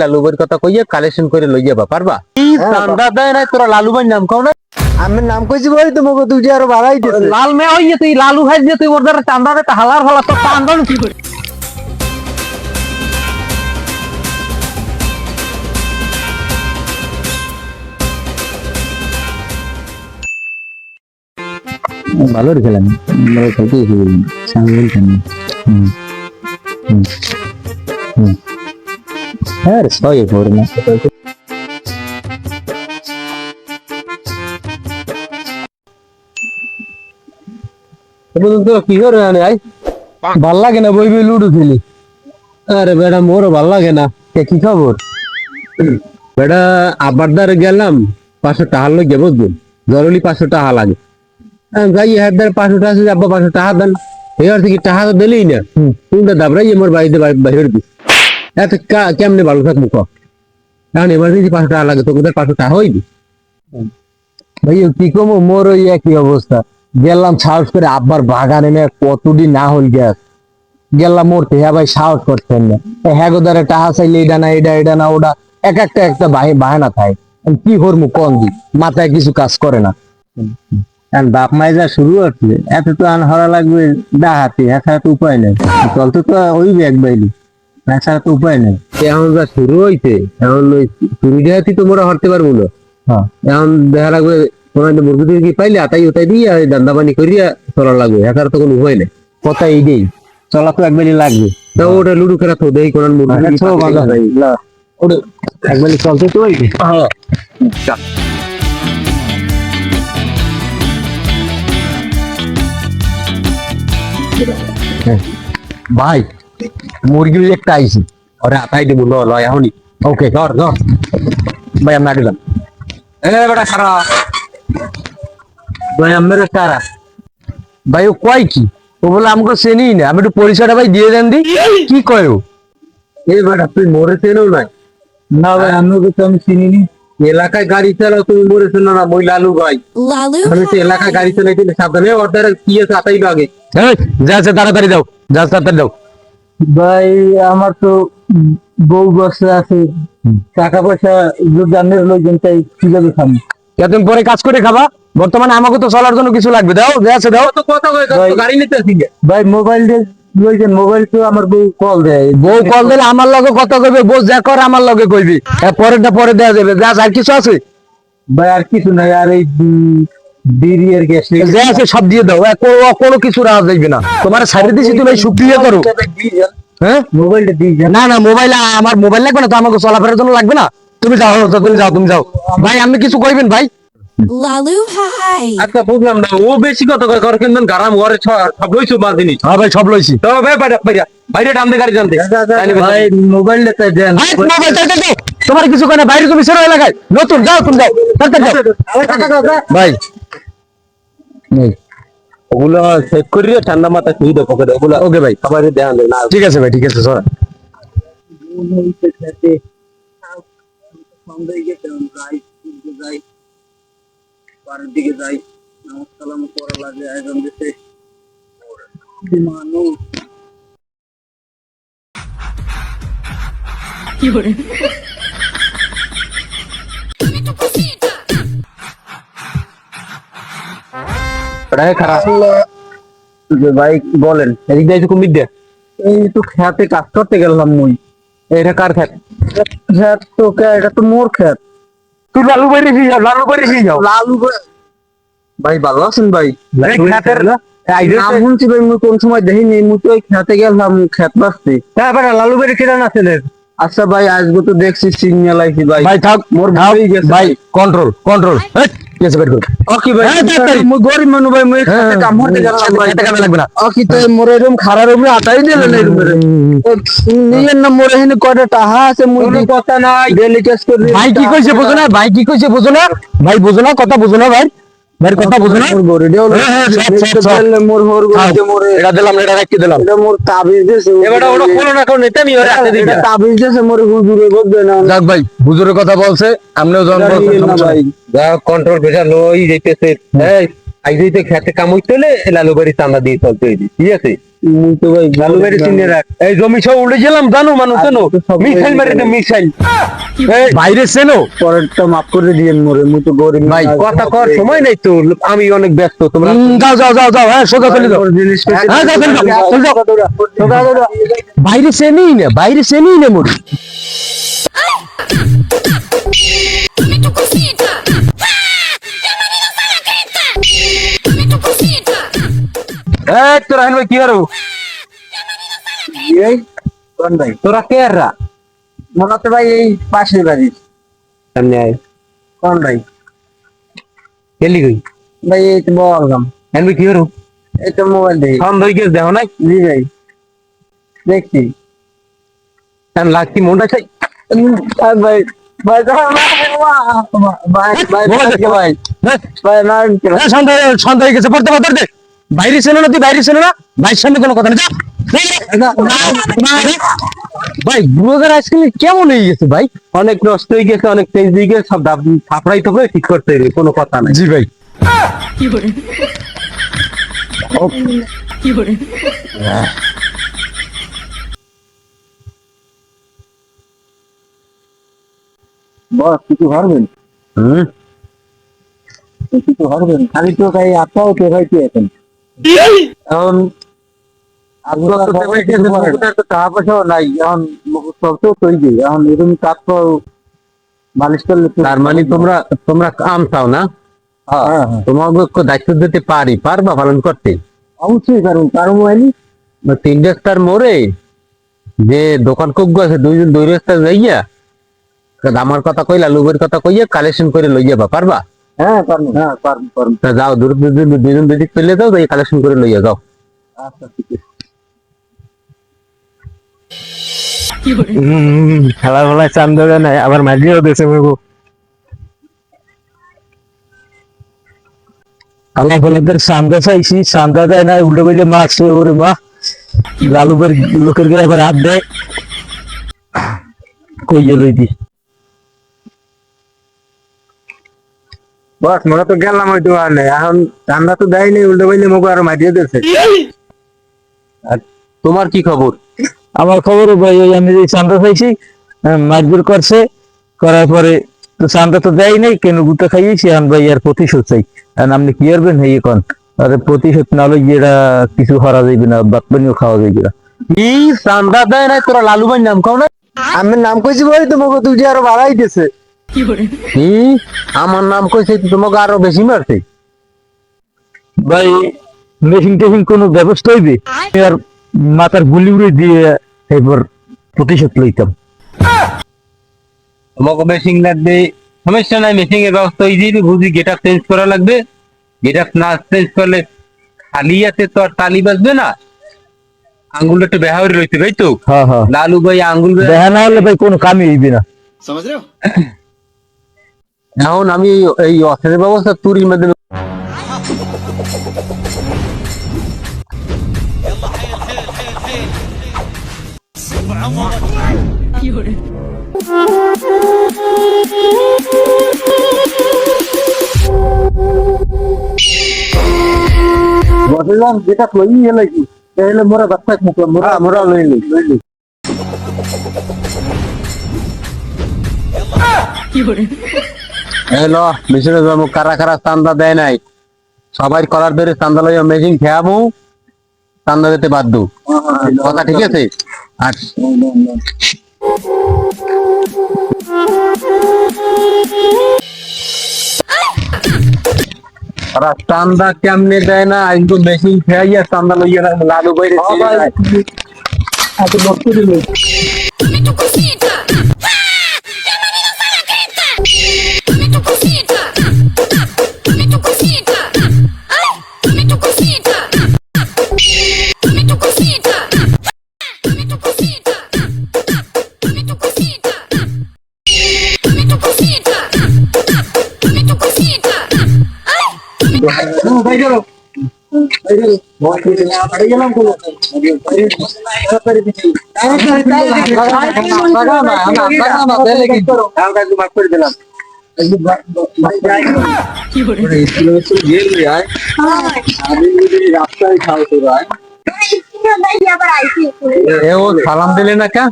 লালু ভাইয়ের কথা কইয়া কালেকশন করে লই যাবা পারবা? এই চান্দা দেয় না তোরা লালু ভাই নাম কও না আমি নাম কইছি বই তোমাকে দুটি আরও বাড়াইতেছে লাল মে হইয়ে তুই লালু দিয়ে তুই ওর দ্বারা চান্দা দে হালার হলা তো চান্দা কি করে? ভালো খেলেন ভালো খেলতে সামনে খেলেন হ্যাঁ সই পড়ে না কি করে আনে আই? ভালো লাগে না বই বই লুডো খেলি? আরে বেটা মোরও ভালো লাগে না। কে কি খবর বেটা আবার দ্বারে গেলাম পাঁচশো টাকা লই যাব বুঝবেন জরুরি পাঁচশো টাকা লাগে। যাই হাত দ্বারা পাঁচশো টাকা আছে আব্বা পাঁচশো টাকা দেন। এবার থেকে টাকা তো দিলেই না। তুমি দাবড়াই আমার বাড়িতে বাইরে দিস এত কেমনে ভালো থাকব ক? এখন যদি পাঁচশো টাকা লাগে তো কোথায় পাঁচশো টাকা হইবি। ভাই কি কমো? মোর ওই একই অবস্থা। গেলাম সাহস করে আব্বার বাগানে নিয়ে কতদিন না হল গ্যাস। গেলাম মরতে হ্যাঁ ভাই, সাহস করছেন না। হ্যাঁ গো দ্বারা টাহা চাইলে এটা না এটা এটা না ওটা এক একটা একটা বাহি- বাহানা থাকে। কি করব কন দি মাথায় কিছু কাজ করে না। বাপ মাই যা শুরু হচ্ছে, এত তো আন হরা লাগবে ডাহাতে এছাড়া তো উপায় নেই। চলতে তো ওই এক বাইলি এছাড়া তো উপায় নেই। এখন যা শুরু হইছে এখন ওই শুরু দেহাতি তো মোরা হরতে পারব না। এখন দেখা লাগবে তোমার মুরগি কি পাইলে আতাই উতাই দিয়ে দান্দা পানি করিয়া চলা লাগবে এছাড়া তো কোনো উপায় নেই। কথা এইটাই চলা তো একবারই লাগবে। তা ওটা লুডু খেলা তো দেখি কোন মুরগি ওটা একবারই চলতে তো হইবে ভাই মুরগি একটা আইছি। ওরে আতাই দেবো ল ল এখনই। ওকে ধর ধর। ভাই আমি দিলাম। এ বেটা খারা ভাই আমার কারা ভাই ও কয় কি? ও বলে আমাকে চেনি না। আমি একটু পরিচয়টা ভাই দিয়ে দেন দি। কি কয় ও? এই বেটা তুই মরে চেনো নাই? না ভাই আমাকে তো আমি চিনি নি। এলাকায় গাড়ি চালাও তুমি মরে চেনো না মই লালু ভাই। আমি তো এলাকায় গাড়ি চালাইতে সাবধানে। অর্ডার কি আছে আতাই আগে যা তাড়াতাড়ি দাও যা তাড়াতাড়ি দাও। ভাই আমার তো বউ বসে আছে। টাকা পয়সা জানের লোকজন তাই কীভাবে খাব এতদিন পরে কাজ করে খাবা? বর্তমানে আমাকে তো চলার জন্য কিছু লাগবে। দাও যা আছে দাও। তো কথা ভাই। গাড়ি নিতে ভাই মোবাইল দিয়ে লইছেন মোবাইল তো আমার বউ কল দেয়। বউ কল দিলে আমার লগে কথা কইবে বউ যা কর আমার লগে কইবি। পরেরটা পরে দেয়া যাবে। যা আর কিছু আছে? ভাই আর কিছু নাই আর এই উম, গ্যাস যা আছে সব দিয়ে দাও। কোনো কোনো কিছু রাখা যাইবে না। তোমার সাইডে দিছি তুমি সুক্রিয়া করো। হ্যাঁ? মোবাইলটা দিয়ে না না মোবাইল আমার মোবাইল লাগবে না তো আমাকে চলাফেরার জন্য লাগবে না? তুমি যাও তুমি যাও তুমি যাও। ভাই আপনি কিছু কইবেন ভাই. আচ্ছা বুঝলাম না। ও বেশি কথা কয় করে কিন্তু গারাম ঘরে সব লইছো মাল জিনিস হ্যাঁ ভাই সব লইছি। তো ভাই বাইরে বাইরে বাইরে টান দে গাড়ি টান ভাই মোবাইলটা তাই দেন। মোবাইল টান দে, তোমার কিছু কয় না? বাইরে তুমি সেরো এলাকায়। নতুন যাও তুমি যাও। ভাই। নেই ওগুলো চেক করিয়ে ঠান্ডা মাথা শুই দেবো পকেটে ওগুলো ওকে ভাই। সবাই দেখান না। ঠিক আছে ভাই ঠিক আছে সর। দিকে যাই নমস্কার করা লাগে মানুষ খারাপ? ভাই বলেন। এদিক দিয়ে একটু দে। এই তো খেতে কাজ করতে গেলাম মুই। এটা কার খেত? খেত তো এটা তো মোর খেত। তুই লালু বাড়ি ফিরে যাও লালু ফিরে যাও। লালু ভাই ভালো আছেন ভাই? খেতের শুনছি ভাই মুই কোন সময় দেখিনি মুই তো খেতে গেলাম খেত বাঁচতে। তারপরে লালু আচ্ছা ভাই আজকে তো দেখছি সিগন্যাল আইছি ভাই। ভাই থাক মোর ভাই কন্ট্রোল কন্ট্রোল গেছে বের কর ওকে ভাই হ্যাঁ, তাড়াতাড়ি। মুই গরিব মানুষ ভাই মুই খেতে কাম করতে গেলাম ভাই। খেতে কামে লাগবে না। ওকে তো মোর এরকম খারাপ উপরে আটাই দিলেন এরকম নিজের না মোর এখানে কয়টা টাহা আছে মুই কোনো কথা নাই। ডেলি কেস করে ভাই কি কইছে বুঝো না ভাই কি কইছে বুঝো না? ভাই বুঝো না কথা বুঝো না ভাই। ভাই কথা বুঝো না মোর হ্যাঁ, হ্যাঁ, সব। মোর হোর গরিব মোর এটা দিলাম এটা রাখি দিলাম। এটা মোর তাবিজ দিছে এবারে ওটা কোনো না কোনো নেতা এটা তাবিজ দিছে মোর হুজুরে বলবে না? যাক ভাই হুজুরের কথা বলছে আমনেও জন এটা ভাই। যা কন্ট্রোল বেটা লই যাইতেছে। এই আইজইতে খেতে কাম হইতে হলে লালু বাড়ি চান্দা দিয়ে চলতে হইবে ঠিক আছে? মুই তো ভাই লালু বাড়ি চিনে রাখ। এই জমি সব উড়ে গেলাম জানো মানুষ জানো? আজকে তো সব মিসাইল উড়ে মারি গেছে। মিসাইল। বাইরে চেনো? পরেরটা মাফ করে দিয়েন মোরে মুই তো গরিব কথা কর সময় নেই তো। আমি অনেক ব্যস্ত তোমরা যাও যাও যাও হ্যাঁ। সোজা চলে। বাইরে চেনি না বাইরে চেনি না মোর। এই তোরা হেন কি আরও এই, কোন ভাই তোরা কে আররা মনে হচ্ছে ভাই এই পাশের বাড়ি সামনে আয় কোন ভাই গেলি কই ভাই এই তো বললাম হেন কি আরও এই তো মোবাইল দেখি ফোন ধরে গেছ দেখো নাই জি ভাই দেখছি কেন লাগতি মনটা চাই উম, আর ভাই ভাই দাঁড়াও, ভাই ভাই ভাই মোবাইল দেখে ভাই ভাই না সন্ধ্যা সন্ধ্যা হয়ে গেছে পড়তে পারতে বাইরে ছিল না তুই বাইরে ছিল না? বাইরের সামনে কোনো কথা নেই। যা। ভাই ব্রোজার আজকাল কেমন হয়ে গেছে ভাই? অনেক নষ্ট হয়ে গেছে অনেক তেজ হয়ে গেছে সব থাপড়াই তো ঠিক করতে হবে কোনো কথা নাই। জি ভাই। বস কিছু পারবেন হুম? কিছু পারবেন খালি তো ভাই আপনাও কে ভাই কি এখন এখন আপনার তো দেখাই দিয়েছে, মুখটা তো টাকা পয়সাও নাই এখন সব তো তৈরি এখন এরকম কাজ তো মালিশ করলে তার মানে তোমরা তোমরা কাম চাও না? হ্যাঁ হ্যাঁ। তোমাকে দায়িত্ব দিতে পারি পারবা পালন করতে? অবশ্যই কারণ কারণ মোবাইল তিন রাস্তার মোড়ে যে দোকান কোক আছে দুইজন দুই রাস্তা যাইয়া আমার কথা কইলা লোকের কথা কইয়া কালেকশন করে লই যাবা পারবা? হ্যাঁ পারব। হ্যাঁ পারব পারব। তা যাও দূর দুজন দুদিক পেলে যাও এই কালেকশন করে লইয়া যাও। আচ্ছা ঠিক আছে। খেলা ফেলায় চান দেবে না আবার মাঝিও দেশে বলব আমি আপনাদের সান্দা চাইছি সান্দা দেয় না উল্টো বেলে মাছ ওরে মা। লালুবের লোকের গেলে আবার হাত দেয়। কই গেল দি বস মনে তো গেলাম ওই দোকানে এখন ঠান্ডা তো দেয় দেয়নি উল্টো বইলে মুখে আরও মাঝিয়ে দিয়েছে। আর তোমার কি খবর? আমার খবর ভাই ওই আমি যে চান্দা চাইছি মারধর করছে করার পরে তো চান্দা তো দেয় নাই কেন গুটা খাইয়েছি এখন ভাই আর প্রতিশোধ চাই। আর আপনি কি করবেন হেই এখন? আরে প্রতিশোধ না হলে যেটা কিছু হরা যাইবে না বাদ পানিও খাওয়া যাইবে না। কি চান্দা দেয় নাই তোরা লালু ভাই নাম কও না আমি নাম কইছি বই তো মগো তুই আরও বাড়াই দিছে কি আমার নাম কইছে তোমাকে আরও বেশি মারছে। ভাই মেশিন টেশিন কোনো ব্যবস্থা হইবে? আর মাথার গুলি উড়ে দিয়ে এরপর প্রতিশোধ লইতাম। তোমাকে মেশিং লাগবে? সমস্যা নাই মেশিং এর ব্যবস্থা হয়ে যাবে বুঝি গেট আপ চেঞ্জ করা লাগবে। গেট আপ না চেঞ্জ করলে খালি আছে তো আর তালি বাজবে না। আঙ্গুলটা একটু বেহা হয়ে রইতে তাই তো। হ্যাঁ হ্যাঁ। লালু ভাই আঙ্গুল বেহা- না হলে ভাই কোনো কামই হইবে না। এখন আমি এই- অস্ত্রের ব্যবস্থা তুরির মাধ্যমে বললাম যেটা কই গেল কি? তাহলে মোরা বাচ্চা মুখ মোরা মোরা লই লই। লই লই। এলো মিশরে যাব কারা কারা চান্দা দেয় নাই। সবাই করার ধরে চান্দা লইয়া মেশিন খেয়াবো চান্দা দিতে বাধ্য। কথা ঠিক আছে? আর চান্দা কেমনে দেয় না আজকে মেশিন খেয়াইয়া চান্দা লইয়া লালু বাইরে এত বস্তু দিল। রাস্তায় খাও তো ও সালাম দিলে না কা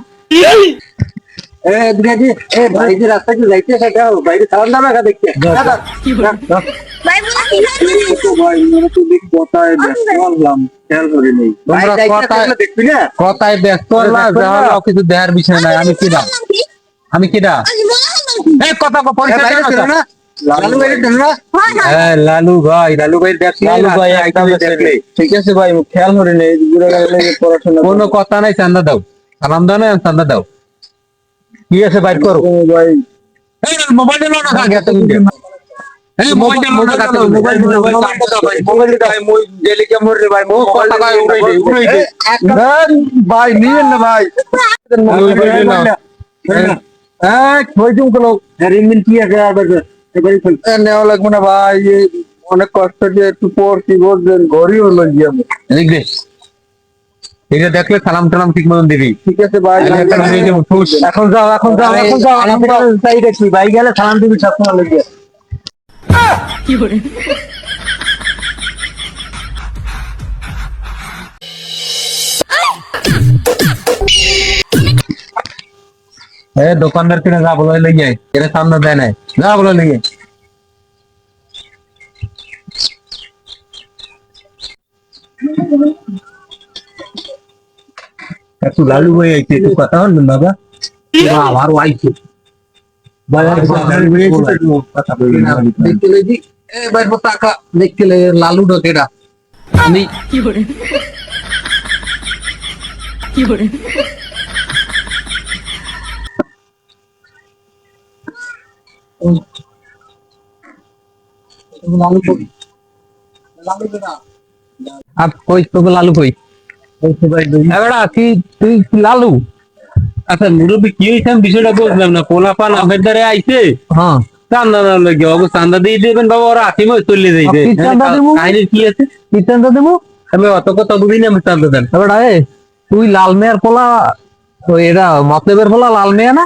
কথায় ব্যস্ত কিছু দেওয়ার বিষয় নাই। আমি কিডা? আমি কিডা? এই কথা লালু ভাই দেন না? হ্যাঁ লালু ভাই লালু ভাই দেখ লালু ভাই একদম ঠিক আছে ভাই খেয়াল করে নেই পড়াশোনা কোনো কথা নাই চান্দা দাও। সালাম দাও না চান্দা দাও। কি আছে বাইর করো। ভাই। এই মোবাইল দিলো না কাকে তুমি এই মোবাইল দিলো না কাকে মোবাইল দিলো ভাই মোবাইল দিলো ভাই মই জেলে কে মর রে ভাই মো কথা কয় উড়াই দে উড়াই দে। ভাই নিয়েন না ভাই। হ্যাঁ কই তুমি কোন। রিমিন কি আছে? আবার এবারে ফেল নেওয়া লাগবে না ভাই এই অনেক কষ্ট দিয়ে একটু পড়ছি বলছেন ঘরই হলো গিয়ে আমি দেখবে এটা দেখলে সালাম টালাম ঠিক মতন দিবি। ঠিক আছে ভাই। এখন যাও এখন যাও এখন যাও। তাই দেখি ভাই গেলে সালাম দিবি সব সময় লেগে। এ দোকানদার কিনে যা বলে লই যায় এরা সামনে দেয় নাই। যা বলে লই যায় একটু লালু হয়ে আইছে একটু কথা হল বাবা। আমার আইছে দেখতে লই দি এ ভাই টাকা দেখতে লই লালু ডকেটা আমি লালু কই লালু কেডা আপ কই লালু কই? তুই তুই লালু? আচ্ছা মুরব্বী কি হয়েছে? আমি বিষয়টা বুঝলাম না। পোলা পান আবের দ্বারে আইছে। হ্যাঁ। চান্দা না লাগে। অগো চান্দা দিয়ে দিবেন বাবা ওরা আতিমে চলে যাইছে কি চান্দা দিবো? কাহিনীর কি আছে? কি চান্দা দেবো আমি অত কথা বুঝি না আমি চান্দা দেন। এবার তুই লাল মেয়ার পোলা ওই এটা মতলেবের পোলা লাল মেয়া না?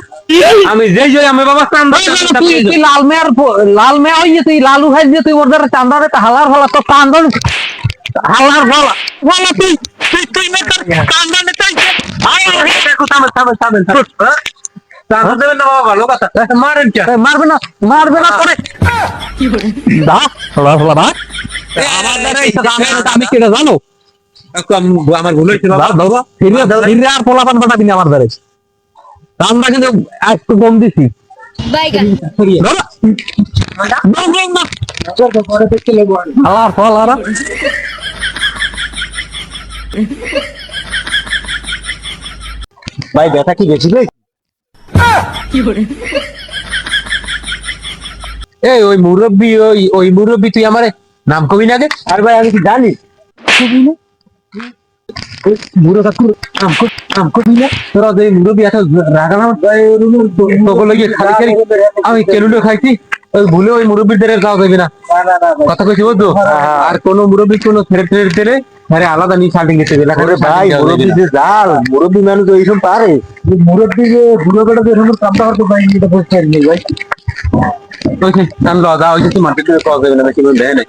আমি যেই যাই আমি বাবা চান্দা তুই লাল মেয়ার লাল মেয়া হইয়ে তুই লালু ভাই দিয়ে তুই ওর দ্বারা চান্দা দে হালার ফলা তো কান্দা হালার ফলা। বলা তুই। তুই না তোর কান্দা নিতে দেখো থামেন থামেন থামেন হ্যাঁ? মারবে না মারবে না ফলা ফলা আমার আমি কেটে জানো? আমার ভুল হয়েছে বাবা বাবা ফিরে ফিরে আর পোলা পাঠাবি না আমার দ্বারে। চান্দা কিন্তু একটু কম দিছি। বাইগান। হালার ফলারা ভাই ব্যথা কি বেশি রে এই ওই মুরব্বি ওই ওই মুরব্বি তুই আমার নাম কবি না আর ভাই আমি কি জানি? বুড়ো কাকুর নাম কবি নাম কবি না? তোরা যে মুরব্বি এত রাগানা তোকে লইয়ে খালি খালি আমি কেলুলো খাইছি ওই ভুলে ওই মুরব্বির দ্বারা যাওয়া যাবে না। কথা কইছি বুঝছ? আর কোন মুরব্বি কোন ছেড়ে ছেড়ে আরে আলাদা নিয়ে শার্টিং গেছে বেলা করে ভাই মুরব্বী যে জাল মুরব্বী মানুষ তো এইসব পারে। মুরব্বী যে বুড়ো বেটা যে এরকম কামটা হতো ভাই এটা বুঝতে নেই ভাই। ওইছে কান লজা হইছে তুই মার্কেটে পাওয়া যাবে না বেশি দেয় না